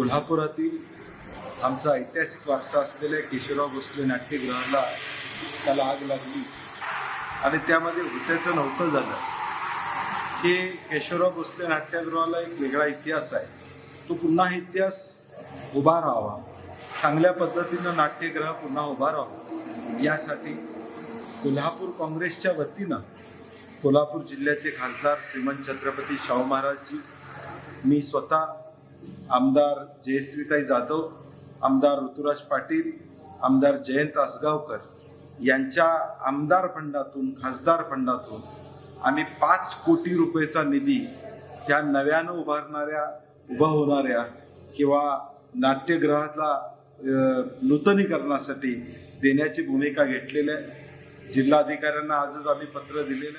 कोल्हापुरातील आमचा ऐतिहासिक वारसा असलेल्या केशवराव भोसले नाट्यगृहाला त्याला आग लागली. आणि त्यामध्ये होत्याचं नव्हतं झालं. की केशवराव भोसले नाट्यगृहाला एक वेगळा इतिहास आहे. तो पुन्हा इतिहास उभा राहावा. चांगल्या पद्धतीनं नाट्यगृह पुन्हा उभा राहावा. यासाठी कोल्हापूर काँग्रेसच्या वतीनं कोल्हापूर जिल्ह्याचे खासदार श्रीमंत छत्रपती शाहू महाराजजी मी स्वतः आमदार जयश्रीताई जाधव आमदार ऋतुराज पाटील आमदार जयंत आसगावकर यांच्या आमदार फंडातून खासदार फंडातून आम्ही पाच कोटी रुपयेचा निधी त्या नव्यानं उभारणाऱ्या उभा होणाऱ्या किंवा नाट्यगृहातला नूतनीकरणासाठी देण्याची भूमिका घेतलेली आहे. जिल्हाधिकाऱ्यांना आजच आम्ही पत्र दिलेलं आहे.